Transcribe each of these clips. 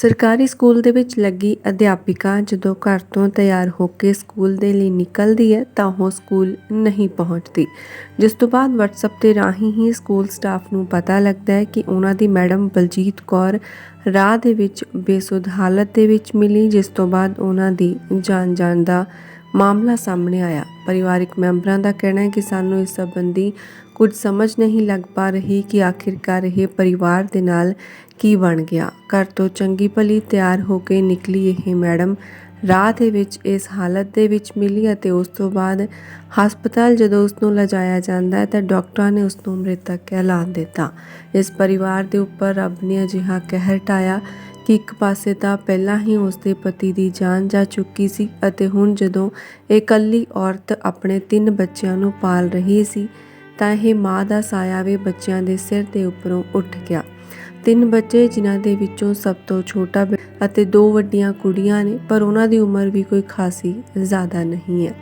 ਸਰਕਾਰੀ ਸਕੂਲ ਦੇ ਵਿੱਚ ਲੱਗੀ ਅਧਿਆਪਿਕਾ ਜਦੋਂ ਘਰ ਤੋਂ ਤਿਆਰ ਹੋ ਕੇ ਸਕੂਲ ਦੇ ਲਈ ਨਿਕਲਦੀ ਹੈ ਤਾਂ ਉਹ ਸਕੂਲ ਨਹੀਂ ਪਹੁੰਚਦੀ। ਜਿਸ ਤੋਂ ਬਾਅਦ WhatsApp ਤੇ ਰਾਹੀਂ ਹੀ ਸਕੂਲ ਸਟਾਫ ਨੂੰ ਪਤਾ ਲੱਗਦਾ ਹੈ ਕਿ ਉਹਨਾਂ ਦੀ ਮੈਡਮ ਬਲਜੀਤ ਕੌਰ ਰਾਹ ਦੇ ਵਿੱਚ ਬੇਸੁੱਧ ਹਾਲਤ ਦੇ ਵਿੱਚ ਮਿਲੀ, ਜਿਸ ਤੋਂ ਬਾਅਦ ਉਹਨਾਂ ਦੀ ਜਾਨ ਜਾਣ ਦਾ ਮਾਮਲਾ ਸਾਹਮਣੇ ਆਇਆ। ਪਰਿਵਾਰਕ ਮੈਂਬਰਾਂ ਦਾ ਕਹਿਣਾ ਹੈ ਕਿ ਸਾਨੂੰ ਇਸ ਸੰਬੰਧੀ ਕੁਝ ਸਮਝ ਨਹੀਂ ਲੱਗ ਪਾ ਰਹੀ ਕਿ ਆਖਿਰਕਾਰ ਇਹ ਪਰਿਵਾਰ ਦੇ ਨਾਲ ਕੀ ਬਣ ਗਿਆ। ਘਰ ਤੋਂ ਚੰਗੀ ਭਲੀ ਤਿਆਰ ਹੋ ਕੇ ਨਿਕਲੀ ਇਹ ਮੈਡਮ। ਰਾਹ ਦੇ ਵਿੱਚ, ਇਸ ਹਾਲਤ ਦੇ ਵਿੱਚ ਮਿਲੀ ਅਤੇ ਉਸ ਤੋਂ ਬਾਅਦ ਹਸਪਤਾਲ ਜਦੋਂ ਉਸ ਨੂੰ ਲਿਜਾਇਆ ਜਾਂਦਾ ਹੈ ਤਾਂ ਡਾਕਟਰਾਂ ਨੇ ਉਸ ਨੂੰ ਮ੍ਰਿਤਕ ਐਲਾਨ ਦਿੱਤਾ। ਇਸ ਪਰਿਵਾਰ ਦੇ ਉੱਪਰ ਰੱਬ ਨੇ ਅਜਿਹਾ ਕਹਿਰ ਢਾਇਆ ਕਿ ਇੱਕ ਪਾਸੇ ਤਾਂ ਪਹਿਲਾਂ ਹੀ ਉਸ ਦੇ ਪਤੀ ਦੀ ਜਾਨ ਜਾ ਚੁੱਕੀ ਸੀ ਅਤੇ ਹੁਣ ਜਦੋਂ ਇਹ ਇਕੱਲੀ ਔਰਤ ਆਪਣੇ ਤਿੰਨ ਬੱਚਿਆਂ ਨੂੰ ਪਾਲ ਰਹੀ ਸੀ ਤਾਂ ਇਹ ਮਾਂ ਦਾ ਸਾਇਆ ਵੀ ਬੱਚਿਆਂ ਦੇ ਸਿਰ ਦੇ ਉੱਪਰੋਂ ਉੱਠ ਗਿਆ। ਤਿੰਨ ਬੱਚੇ ਜਿਨ੍ਹਾਂ ਦੇ ਵਿੱਚੋਂ ਸਭ ਤੋਂ ਛੋਟਾ ਅਤੇ ਦੋ ਵੱਡੀਆਂ ਕੁੜੀਆਂ ਨੇ, ਪਰ ਉਹਨਾਂ ਦੀ ਉਮਰ ਵੀ ਕੋਈ ਖਾਸੀ ਜ਼ਿਆਦਾ ਨਹੀਂ ਹੈ।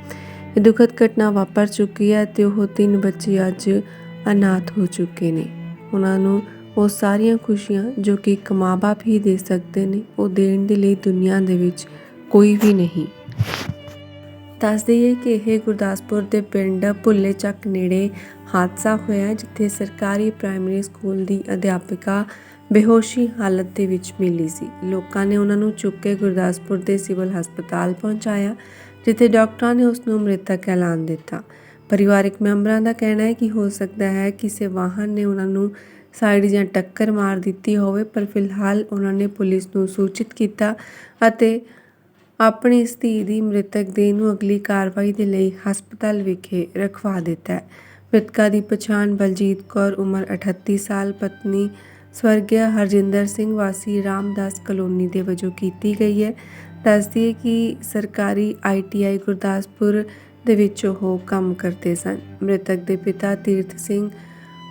ਇਹ ਦੁਖਦ ਘਟਨਾ ਵਾਪਰ ਚੁੱਕੀ ਹੈ ਤੇ ਉਹ ਤਿੰਨ ਬੱਚੇ ਅੱਜ ਅਨਾਥ ਹੋ ਚੁੱਕੇ ਨੇ। ਉਹਨਾਂ ਨੂੰ ਉਹ ਸਾਰੀਆਂ ਖੁਸ਼ੀਆਂ ਜੋ ਕਿ ਇੱਕ ਮਾਂ-ਬਾਪ ਹੀ ਦੇ ਸਕਦੇ ਨੇ, ਉਹ ਦੇਣ ਦੇ ਲਈ ਦੁਨੀਆ ਦੇ ਵਿੱਚ ਕੋਈ ਵੀ ਨਹੀਂ। ਦੱਸ ਦਈਏ ਕਿ ਇਹ ਗੁਰਦਾਸਪੁਰ ਦੇ ਪਿੰਡ ਭੁੱਲੇ ਚੱਕ ਨੇੜੇ ਹਾਦਸਾ ਹੋਇਆ, ਜਿੱਥੇ ਸਰਕਾਰੀ ਪ੍ਰਾਇਮਰੀ ਸਕੂਲ ਦੀ ਅਧਿਆਪਿਕਾ ਬੇਹੋਸ਼ੀ ਹਾਲਤ ਦੇ ਵਿੱਚ ਮਿਲੀ ਸੀ। ਲੋਕਾਂ ਨੇ ਉਹਨਾਂ ਨੂੰ ਚੁੱਕ ਕੇ ਗੁਰਦਾਸਪੁਰ ਦੇ ਸਿਵਲ ਹਸਪਤਾਲ ਪਹੁੰਚਾਇਆ, ਜਿੱਥੇ ਡਾਕਟਰਾਂ ਨੇ ਉਸ ਨੂੰ ਮ੍ਰਿਤਕ ਐਲਾਨ ਦਿੱਤਾ। ਪਰਿਵਾਰਕ ਮੈਂਬਰਾਂ ਦਾ ਕਹਿਣਾ ਹੈ ਕਿ ਹੋ ਸਕਦਾ ਹੈ ਕਿਸੇ ਵਾਹਨ ਨੇ ਉਹਨਾਂ ਨੂੰ ਸਾਈਡ ਜਾਂ ਟੱਕਰ ਮਾਰ ਦਿੱਤੀ ਹੋਵੇ, ਪਰ ਫਿਲਹਾਲ ਉਹਨਾਂ ਨੇ ਪੁਲਿਸ ਨੂੰ ਸੂਚਿਤ ਕੀਤਾ ਅਤੇ ਆਪਣੀ ਇਸ ਧੀ ਦੀ ਮ੍ਰਿਤਕ ਦੇਹ ਨੂੰ ਅਗਲੀ ਕਾਰਵਾਈ ਦੇ ਲਈ ਹਸਪਤਾਲ ਵਿਖੇ ਰਖਵਾ ਦਿੱਤਾ ਮ੍ਰਿਤਕਾ ਦੀ ਪਛਾਣ ਬਲਜੀਤ ਕੌਰ ਉਮਰ 38 ਸਾਲ, ਪਤਨੀ ਸਵਰਗਿਆ ਹਰਜਿੰਦਰ ਸਿੰਘ ਵਾਸੀ ਰਾਮਦਾਸ ਕਲੋਨੀ ਦੇ ਵਜੋਂ ਕੀਤੀ ਗਈ ਹੈ। ਦੱਸਦੀ ਹੈ ਕਿ ਸਰਕਾਰੀ ਆਈਟੀਆਈ ਗੁਰਦਾਸਪੁਰ ਦੇ ਵਿੱਚ ਉਹ ਕੰਮ ਕਰਦੇ ਸਨ। ਮ੍ਰਿਤਕ ਦੇ ਪਿਤਾ ਤੀਰਥ ਸਿੰਘ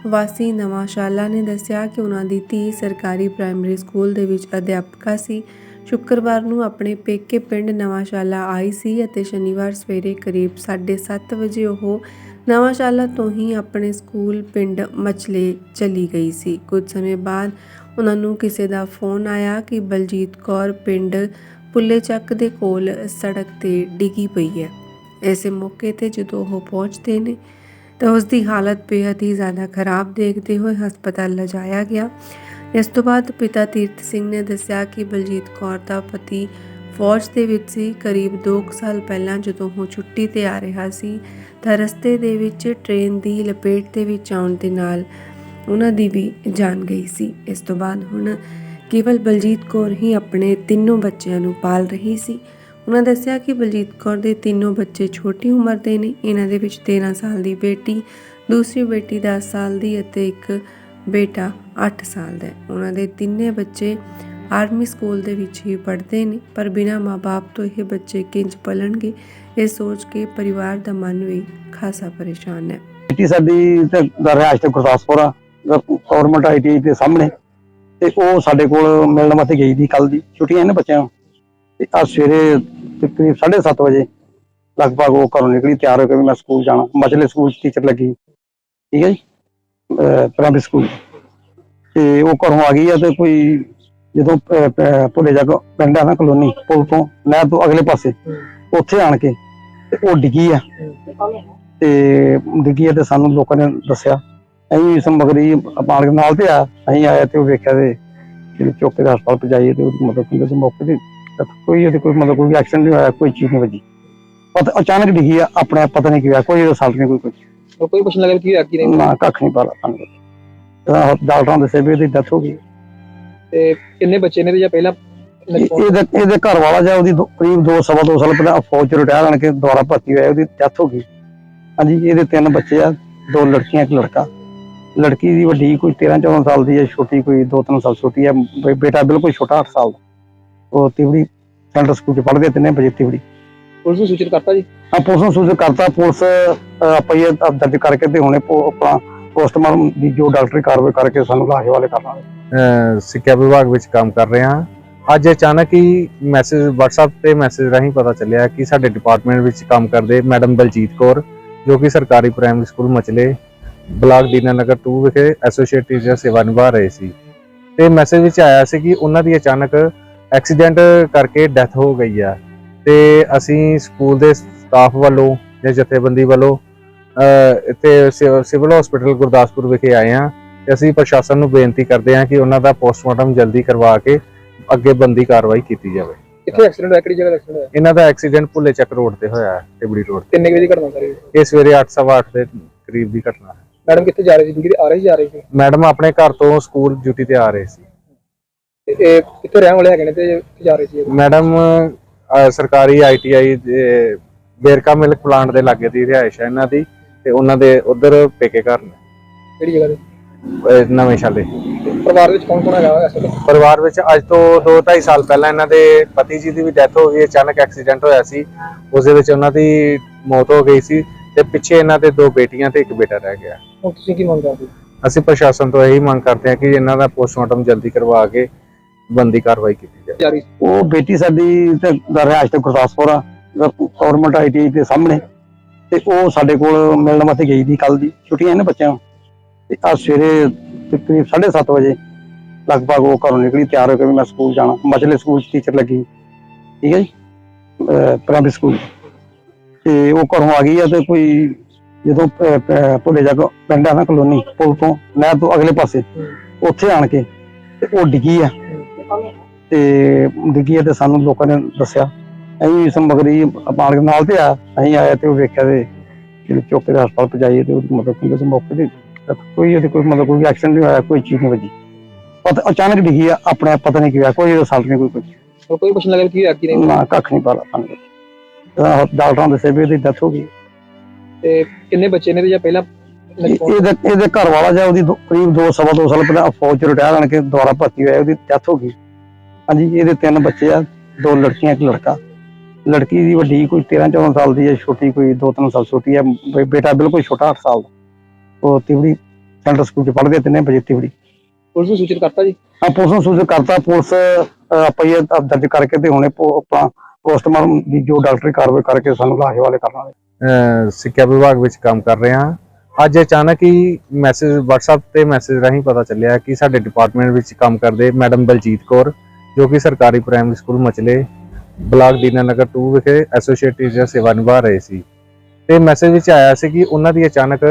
ਵਾਸੀ ਨਵਾਂਸ਼ਾਲਾ ਨੇ ਦੱਸਿਆ ਕਿ ਉਹਨਾਂ ਦੀ ਧੀ ਸਰਕਾਰੀ ਪ੍ਰਾਇਮਰੀ ਸਕੂਲ ਦੇ ਵਿੱਚ ਅਧਿਆਪਕਾ ਸੀ। ਸ਼ੁੱਕਰਵਾਰ ਨੂੰ ਆਪਣੇ ਪੇਕੇ ਪਿੰਡ ਨਵਾਂਸ਼ਾਲਾ ਆਈ ਸੀ ਅਤੇ ਸ਼ਨੀਵਾਰ ਸਵੇਰੇ ਕਰੀਬ 7:30 ਵਜੇ ਉਹ ਨਵਾਂਸ਼ਾਲਾ ਤੋਂ ਹੀ ਆਪਣੇ ਸਕੂਲ ਪਿੰਡ ਮਚਲੇ ਚਲੀ ਗਈ ਸੀ। ਕੁਝ ਸਮੇਂ ਬਾਅਦ ਉਹਨਾਂ ਨੂੰ ਕਿਸੇ ਦਾ ਫੋਨ ਆਇਆ ਕਿ ਬਲਜੀਤ ਕੌਰ ਪਿੰਡ ਪੁੱਲੇ ਚੱਕ ਦੇ ਕੋਲ ਸੜਕ ਤੇ ਡਿੱਗੀ ਪਈ ਹੈ। ਇਸੇ ਮੌਕੇ ਤੇ ਜਦੋਂ ਉਹ ਪਹੁੰਚਦੇ ਨੇ ਤਾਂ ਉਸ ਦੀ ਹਾਲਤ ਬੇहद ਹੀ ਜ਼ਿਆਦਾ ਖਰਾਬ ਦੇਖਦੇ ਹੋਏ ਹਸਪਤਾਲ ਲਿਜਾਇਆ ਗਿਆ ਇਸ ਤੋਂ ਬਾਅਦ ਪਿਤਾ ਤੀਰਥ ਸਿੰਘ ਨੇ ਦੱਸਿਆ ਕਿ ਬਲਜੀਤ ਕੌਰ ਦਾ ਪਤੀ ਫੌਜ ਦੇ ਵਿੱਚ ਸੀ। ਕਰੀਬ 2 ਸਾਲ ਪਹਿਲਾਂ ਜਦੋਂ ਉਹ ਛੁੱਟੀ ਤੇ ਆ ਰਿਹਾ ਸੀ, ਤਾਂ ਰਸਤੇ ਦੇ ਵਿੱਚ ਟ੍ਰੇਨ ਦੀ ਲਪੇਟ ਦੇ ਵਿੱਚ ਆਉਣ ਦੇ ਨਾਲ ਉਹਨਾਂ ਦੀ ਵੀ ਜਾਨ ਗਈ ਸੀ। ਇਸ ਤੋਂ ਬਾਅਦ ਹੁਣ ਕੇਵਲ ਬਲਜੀਤ ਕੌਰ ਹੀ ਆਪਣੇ ਤਿੰਨੋਂ ਬੱਚਿਆਂ ਨੂੰ ਪਾਲ ਰਹੀ ਸੀ। ਉਹਨਾਂ ਦੱਸਿਆ ਕਿ ਬਲਜੀਤ ਕੌਰ ਦੇ ਤਿੰਨੋਂ ਬੱਚੇ ਛੋਟੀ ਉਮਰ ਦੇ ਨੇ। ਇਹਨਾਂ ਦੇ ਵਿੱਚ 13 ਸਾਲ ਦੀ ਬੇਟੀ, ਦੂਸਰੀ ਬੇਟੀ 10 ਸਾਲ ਦੀ ਅਤੇ ਇੱਕ ਬੇਟਾ 8 ਸਾਲ ਦਾ ਹੈ। ਉਹਨਾਂ ਦੇ ਤਿੰਨੇ ਬੱਚੇ ਆਰਮੀ ਸਕੂਲ ਦੇ ਵਿੱਚ ਹੀ ਪੜ੍ਹਦੇ ਨੇ, ਪਰ ਬਿਨਾਂ ਮਾਪੇ ਤੋਂ ਇਹ ਬੱਚੇ ਕਿੰਜ ਪਲਣਗੇ, ਇਹ ਸੋਚ ਕੇ ਪਰਿਵਾਰ ਦਾ ਮਨ ਵੀ ਖਾਸਾ ਪਰੇਸ਼ਾਨ ਹੈ। ਬੇਟੀ ਸਾਡੀ ਤੇ ਰਿਹਾਇਸ਼ ਤੇ ਗੁਰਦਾਸਪੁਰ ਆ ਗਵਰਨਮੈਂਟ ਆਈਟੀ ਦੇ ਸਾਹਮਣੇ। ਤੇ ਉਹ ਸਾਡੇ ਕੋਲ ਮਿਲਣ ਵਾਸਤੇ ਗਈ ਦੀ ਕੱਲ ਦੀ, ਛੁੱਟੀਆਂ ਨੇ ਬੱਚਿਆਂ ਨੂੰ। ਤੇ ਅੱਜ ਸਵੇਰੇ ਤਕਰੀਬ 7:30 ਵਜੇ ਲਗਭਗ ਉਹ ਘਰੋਂ ਨਿਕਲੀ, ਤਿਆਰ ਹੋ ਕੇ ਮੈਂ ਸਕੂਲ ਜਾਣਾ। ਮਚਲੇ ਸਕੂਲ ਟੀਚਰ ਲੱਗੀ। ਠੀਕ ਹੈ ਜੀ? ਪ੍ਰਾਇਮਰੀ ਸਕੂਲ ਤੇ ਉਹ ਘਰੋਂ ਆ ਗਈ ਆ ਤੇ ਕੋਈ ਜਦੋਂ ਭੁੱਲੇ ਜਾ ਪਿੰਡ ਆ ਨਾ ਕਲੋਨੀ ਪੁਲ ਤੋਂ ਨਹਿਰ ਤੋਂ ਅਗਲੇ ਪਾਸੇ ਉੱਥੇ ਆਣ ਕੇ ਤੇ ਉਹ ਡਿੱਗੀ ਆ। ਤੇ ਡਿੱਗੀ ਆ ਤੇ ਸਾਨੂੰ ਲੋਕਾਂ ਨੇ ਦੱਸਿਆ ਅਸੀਂ ਸਮਗਰੀ ਮਾਲਕ ਨਾਲ ਤੇ ਆ ਅਸੀਂ ਆਏ ਤੇ ਉਹ ਵੇਖਿਆ ਤੇ ਜਿਹੜੇ ਚੌਕੇ ਦੇ ਹਸਪਤਾਲ ਪਹੁੰਚਾਈਏ ਤੇ ਉਹ ਮਤਲਬ ਕਿ ਉਸ ਮੌਕੇ ਤੇ ਕੋਈ ਉਹਦੇ ਕੋਈ ਮਤਲਬ ਕੋਈ ਐਕਸੀਡੈਂਟ ਨਹੀਂ ਹੋਇਆ ਕੋਈ ਚੀਜ਼ ਨਹੀਂ ਵੱਜੀ। ਪਤਾ ਅਚਾਨਕ ਡਿੱਗੀ ਆ ਆਪਣੇ ਆਪ ਪਤਾ ਨਹੀਂ ਕੀ ਹੋਇਆ ਕੋਈ ਰਿਸਲਟ ਨਹੀਂ ਕੋਈ ਕੁਝ ਕੋਈ ਪੁੱਛਣ ਲੱਗਾ ਕੀ ਹੋਇਆ ਕੀ ਨਹੀਂ? ਨਾ ਕੱਖ ਨਹੀਂ ਪਤਾ ਸਾਨੂੰ। ਤਾਂ ਡਾਕਟਰਾਂ ਦੇ ਸੇਵੇ ਦੀ ਡੈਥ ਹੋ ਗਈ। ਤੇ ਕਿੰਨੇ ਬੱਚੇ ਨੇ ਤੇ ਜਾਂ ਪਹਿਲਾਂ ਇਹ- ਇਹਦੇ ਇਹਦੇ ਘਰ ਵਾਲਾ ਜਾਂ ਉਹਦੀ ਦੋ- ਕਰੀਬ 2 ਸਵਾ 2 ਸਾਲ ਪਹਿਲਾਂ ਫੌਜ ਚ ਰਿਟਾਇਰ ਆਣ ਕੇ ਦੁਬਾਰਾ ਭਰਤੀ ਹੋਇਆ ਉਹਦੀ ਡੈਥ ਹੋ ਗਈ। ਹਾਂਜੀ ਇਹਦੇ ਤਿੰਨ ਬੱਚੇ ਆ ਦੋ ਲੜਕੀਆਂ ਇੱਕ ਲੜਕਾ। ਲੜਕੀ ਦੀ ਵੱਡੀ ਕੋਈ 13 14 ਸਾਲ ਦੀ ਹੈ ਛੋਟੀ ਕੋਈ 2-3 ਸਾਲ ਛੋਟੀ ਹੈ ਬੇ- ਬੇਟਾ ਬਿਲਕੁਲ ਛੋਟਾ 8 ਸਾਲ ਦਾ। ਉਹ ਤਿਵੜੀ ਸੈਂਟਰ ਸਕੂਲ ਚ ਪੜ੍ਹਦੇ ਤਿੰਨੇ ਬੱਚੇ ਤਿਵੜੀ। ਪੁਲਿਸ ਨੂੰ ਸੂਚਿਤ ਕਰਤਾ ਜੀ? ਆ ਪੁਲਿਸ ਨੂੰ ਸੂਚਿਤ ਕਰਤਾ ਪੁਲਿਸ ਆਪਈਏ ਦਰਜ ਕਰਕੇ ਤੇ ਹੁਣੇ ਪੋ- ਆਪਣਾ ਪੋਸਟਮਾਰਟਮ ਦੀ ਜੋ ਡਾਕਟਰੀ ਕਾਰਵਾਈ ਕਰਕੇ ਸਾਨੂੰ ਲਾਸ਼ ਵਾਲੇ ਕਰਨਾ ਸਿੱਖਿਆ ਵਿਭਾਗ ਵਿੱਚ ਕੰਮ ਕਰ ਰਿਹਾ ਹਾਂ। ਅੱਜ ਅਚਾਨਕ ਹੀ ਮੈਸੇਜ WhatsApp ਤੇ ਮੈਸੇਜ ਰਾਹੀਂ ਪਤਾ ਚੱਲਿਆ ਕਿ ਸਾਡੇ ਡਿਪਾਰਟਮੈਂਟ ਵਿੱਚ ਕੰਮ ਕਰਦੇ ਮੈਡਮ ਬਲਜੀਤ ਕੌਰ, ਜੋ ਕਿ ਸਰਕਾਰੀ primary school Machle, block Dinanagar 2 ਵਿਖੇ ਐਸੋਸੀਏਟ ਟੀਚਰ ਸੇਵਾ ਨਿਭਾ ਰਹੇ ਸੀ। ਤੇ ਮੈਸੇਜ ਵਿੱਚ ਆਇਆ ਸੀ ਕਿ ਉਹਨਾਂ ਦੀ ਅਚਾਨਕ ਐਕਸੀਡੈਂਟ ਕਰਕੇ ਡੈਥ ਹੋ ਗਈ ਆ। ਤੇ ਅਸੀਂ ਸਕੂਲ ਦੇ ਸਟਾਫ ਵੱਲੋਂ ਜਾਂ ਜਥੇਬੰਦੀ ਵੱਲੋਂ ਇੱਥੇ ਸਿਵਲ ਹਸਪੀਟਲ ਗੁਰਦਾਸਪੁਰ ਵਿਖੇ ਆਏ ਹਾਂ ਤੇ ਅਸੀਂ ਪ੍ਰਸ਼ਾਸਨ ਨੂੰ ਬੇਨਤੀ ਕਰਦੇ ਹਾਂ ਕਿ ਉਹਨਾਂ ਦਾ ਪੋਸਟਮਾਰਟਮ ਜਲਦੀ ਕਰਵਾ ਕੇ ਅੱਗੇ ਬੰਦੀ ਕਾਰਵਾਈ ਕੀਤੀ ਜਾਵੇ। ਕਿੱਥੇ ਐਕਸੀਡੈਂਟ ਹੋਇਆ ਕਿਹੜੀ ਜਗ੍ਹਾ ਐਕਸੀਡੈਂਟ ਹੋਇਆ? ਇਹਨਾਂ ਦਾ ਐਕਸੀਡੈਂਟ ਭੁੱਲੇ ਚੱਕ ਰੋਡ ਤੇ ਹੋਇਆ ਹੈ ਟਿਬੜੀ ਰੋਡ ਕਿੰਨੇ ਕੁ ਵਜੇ ਘਟਨਾ ਸਾਰੀ? ਤੇ ਇਹ ਸਵੇਰੇ 8:30 ਦੇ ਕਰੀਬ ਦੀ ਘਟਨਾ ਹੈ। ਮੈਡਮ ਕਿੱਥੇ ਜਾ ਰਹੀ ਸੀ? ਤੇ ਆ ਰਹੀ ਸੀ ਜਾ ਰਹੀ ਸੀ? ਮੈਡਮ ਆਪਣੇ ਘਰ ਤੋਂ ਸਕੂਲ ਡਿਊਟੀ ਤੇ ਆ ਰਹੇ ਸੀ। ਤੇ ਇਹ ਕਿੱਥੇ ਰਹਿਣ ਵਾਲੇ ਹੈਗੇ ਨੇ ਤੇ ਜਾ ਰਹੇ ਸੀ? ਮੈਡਮ ਸਰਕਾਰੀ ਆਈਟੀਆਈ ਦੇ ਬੇਰਕਾ ਮਿਲਕ ਪਲਾਂਟ ਦੇ ਲਾਗੇ ਦੀ ਰਿਹਾਇਸ਼ ਹੈ ਇਹਨਾਂ ਦੀ। ਤੇ ਉਹਨਾਂ ਦੇ ਉਧਰ ਪੇਕੇ ਘਰ ਨੇ। ਕਿਹੜੀ ਜਗ੍ਹਾ ਤੇ? ਨਵੇਂ ਸ਼ਾਲੇ। ਪਰਿਵਾਰ ਵਿੱਚ ਕੌਣ ਕੌਣ ਹੈਗਾ ਐਸੇ ਤਾਂ ਪਰਿਵਾਰ ਵਿੱਚ ਅੱਜ ਤੋਂ 2-2.5 ਸਾਲ ਪਹਿਲਾਂ ਇਹਨਾਂ ਦੇ ਪਤੀ ਜੀ ਦੀ ਵੀ ਡੈਥ ਹੋ ਗਈ ਅਚਾਨਕ ਐਕਸੀਡੈਂਟ ਹੋਇਆ ਸੀ। ਉਸ ਦੇ ਵਿੱਚ ਉਹਨਾਂ ਦੀ ਮੌਤ ਹੋ ਗਈ ਸੀ ਤੇ ਪਿੱਛੇ ਇਹਨਾਂ ਦੇ ਦੋ ਬੇਟੀਆਂ ਤੇ ਇੱਕ ਬੇਟਾ ਰਹਿ ਗਿਆ। ਹੁਣ ਤੁਸੀਂ ਕੀ ਮੰਗ ਕਰਦੇ? ਹੋ? ਅਸੀਂ ਪ੍ਰਸ਼ਾਸਨ ਤੋਂ ਇਹੀ ਮੰਗ ਕਰਦੇ ਹਾਂ ਕਿ ਇਹਨਾਂ ਦਾ ਪੋਸਟਮਾਰਟਮ ਜਲਦੀ ਕਰਵਾ ਕੇ ਬੰਦੀ ਕਾਰਵਾਈ ਕੀਤੀ ਜਾਵੇ। ਉਹ ਬੇਟੀ ਸਾਡੀ ਤੇ ਰਿਹਾਇਸ਼ ਤੇ ਗੁਰਦਾਸਪੁਰ ਆ। ਗਵਰਨਮੈਂਟ ਆਈਟੀ ਦੇ ਸਾਹਮਣੇ। ਤੇ ਉਹ ਸਾਡੇ ਕੋਲ ਮਿਲਣ ਵਾਸਤੇ ਗਈ ਦੀ ਕੱਲ ਦੀ। ਛੁੱਟੀਆਂ ਨੇ ਬੱਚਿਆਂ ਨੂੰ। ਤੇ ਆ ਸਵੇਰੇ ਤਕਰੀਬ 7:30 ਵਜੇ ਲਗਭਗ ਉਹ ਘਰੋਂ ਨਿਕਲੀ, ਤਿਆਰ ਹੋ ਕੇ ਵੀ ਮੈਂ ਸਕੂਲ ਜਾਣਾ। ਮਚਲੇ ਸਕੂਲ ਚ ਟੀਚਰ ਲੱਗੀ। ਠੀਕ ਹੈ ਜੀ? ਪ੍ਰਾਇਮਰੀ ਸਕੂਲ ਤੇ ਉਹ ਘਰੋਂ ਆ ਗਈ ਆ ਤੇ ਕੋਈ ਜਦੋਂ ਭੁੱਲੇ ਜਾ ਕੇ ਪਿੰਡ ਆ ਨਾ ਕਲੋਨੀ, ਪੁਲ ਤੋਂ, ਨਹਿਰ ਤੋਂ ਅਗਲੇ ਪਾਸੇ, ਉੱਥੇ ਆਣ ਕੇ ਤੇ ਉਹ ਡਿੱਗੀ ਆ। ਤੇ ਡਿੱਗੀ ਆ ਤੇ ਸਾਨੂੰ ਲੋਕਾਂ ਨੇ ਦੱਸਿਆ ਅਸੀਂ ਸਮਗਰੀ ਦੇ ਨਾਲ ਤੇ ਆ ਅਸੀਂ ਆਏ ਤੇ ਉਹ ਵੇਖਿਆ ਤੇ ਜਿਹੜੇ ਚੌਕੇ ਦੇ ਹਸਪਤਾਲ ਪਹੁੰਚਾਈਏ ਤੇ ਉਹ ਮਤਲਬ ਕਿ ਉਸ ਮੌਕੇ ਤੇ ਕੋਈ ਉਹਦੇ ਕੋਈ ਮਤਲਬ ਕੋਈ ਐਕਸੀਡੈਂਟ ਨਹੀਂ ਹੋਇਆ ਕੋਈ ਚੀਜ਼ ਨਹੀਂ ਵੱਜੀ। ਪਤਾ ਅਚਾਨਕ ਡਿੱਗੀ ਆ ਆਪਣੇ ਆਪ ਪਤਾ ਨਹੀਂ ਕੀ ਹੋਇਆ ਕੋਈ ਰਿਸਲਟ ਨਹੀਂ ਕੋਈ ਕੁਝ ਕੋਈ ਪੁੱਛਣ ਲੱਗਾ ਵੀ ਕੀ ਹੋਇਆ ਕੀ ਨਹੀਂ? ਨਾ ਕੱਖ ਨਹੀਂ ਪਤਾ ਸਾਨੂੰ। ਡਾਕਟਰਾਂ ਦੇ ਸੇਵੇ ਦੀ ਡੈਥ ਹੋ ਗਈ। ਤੇ ਕਿੰਨੇ ਬੱਚੇ ਨੇ ਤੇ ਜਾਂ ਪਹਿਲਾਂ ਇਹ- ਇਹਦੇ ਇਹਦੇ ਘਰ ਵਾਲਾ ਜਾਂ ਉਹਦੀ ਕਰੀਬ 2 ਸਵਾ 2 ਸਾਲ ਪਹਿਲਾਂ ਫੌਜ ਚ ਰਿਟਾਇਰ ਆਣ ਕੇ ਦੁਬਾਰਾ ਭਰਤੀ ਹੋਇਆ ਉਹਦੀ ਡੈਥ ਹੋ ਗਈ। ਹਾਂਜੀ ਇਹਦੇ ਤਿੰਨ ਬੱਚੇ ਆ ਦੋ ਲੜਕੀਆਂ ਇੱਕ ਲੜਕਾ। ਲੜਕੀ ਦੀ ਵੱਡੀ ਕੋਈ 13 14 ਸਾਲ ਦੀ ਹੈ ਛੋਟੀ ਕੋਈ 2-3 ਸਾਲ ਛੋਟੀ ਹੈ ਬੇਟਾ ਬਿਲਕੁਲ ਛੋਟਾ 8 ਸਾਲ ਦਾ। ਉਹ ਤਿਵੜੀ ਸੈਂਟਰ ਸਕੂਲ ਚ ਪੜ੍ਹਦੇ ਤਿੰਨੇ ਬੱਚੇ ਤਿਵੜੀ। ਪੁਲਿਸ ਨੂੰ ਸੂਚਿਤ ਕਰਤਾ ਜੀ? ਆ ਪੁਲਿਸ ਨੂੰ ਸੂਚਿਤ ਕਰਤਾ ਪੁਲਿਸ ਪਈਏ ਦਰਜ ਕਰਕੇ ਤੇ ਹੁਣੇ ਆਪਾਂ ਪੋਸਟਮਾਰਟਮ ਦੀ ਜੋ ਡਾਕਟਰੀ ਕਾਰਵਾਈ ਕਰਕੇ ਸਾਨੂੰ ਲਾਸ਼ ਵਾਲੇ ਕਰਨਾ ਸਿੱਖਿਆ ਵਿਭਾਗ ਵਿੱਚ ਕੰਮ ਕਰ ਰਹੇ ਹਾਂ। ਅੱਜ ਅਚਾਨਕ ਹੀ ਮੈਸੇਜ WhatsApp ਤੇ ਮੈਸੇਜ ਰਾਹੀਂ ਪਤਾ ਚੱਲਿਆ ਕਿ ਸਾਡੇ ਡਿਪਾਰਟਮੈਂਟ ਵਿੱਚ ਕੰਮ ਕਰਦੇ ਮੈਡਮ ਬਲਜੀਤ ਕੌਰ ਜੋ ਕਿ ਸਰਕਾਰੀ primary school Machle. Block Dinanagar 2 ਵਿਖੇ ਐਸੋਸੀਏਟ ਟੀਚਰ ਸੇਵਾ ਨਿਭਾ ਰਹੇ ਸੀ। ਤੇ ਮੈਸੇਜ ਵਿੱਚ ਆਇਆ ਸੀ ਕਿ ਉਹਨਾਂ ਦੀ ਅਚਾਨਕ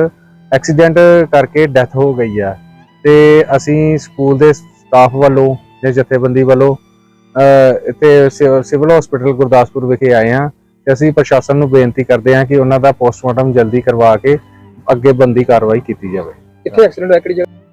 ਐਕਸੀਡੈਂਟ ਕਰਕੇ ਡੈਥ ਹੋ ਗਈ ਆ। ਤੇ ਅਸੀਂ ਸਕੂਲ ਦੇ ਸਟਾਫ ਵੱਲੋਂ ਜਾਂ ਜਥੇਬੰਦੀ ਵੱਲੋਂ ਅਹ, ਸਿਵਲ ਹਸਪੀਟਲ ਗੁਰਦਾਸਪੁਰ ਵਿਖੇ ਆਏ ਹਾਂ ਤੇ ਅਸੀਂ ਪ੍ਰਸ਼ਾਸਨ ਨੂੰ ਬੇਨਤੀ ਕਰਦੇ ਹਾਂ ਕਿ ਉਹਨਾਂ ਦਾ ਪੋਸਟਮਾਰਟਮ ਜਲਦੀ ਕਰਵਾ ਕੇ ਅੱਗੇ ਬੰਦੀ ਕਾਰਵਾਈ ਕੀਤੀ ਜਾਵੇ। ਕਿੱਥੇ ਐਕਸੀਡੈਂਟ ਹੋਇਆ ਕਿਹੜੀ ਜਗ੍ਹਾ?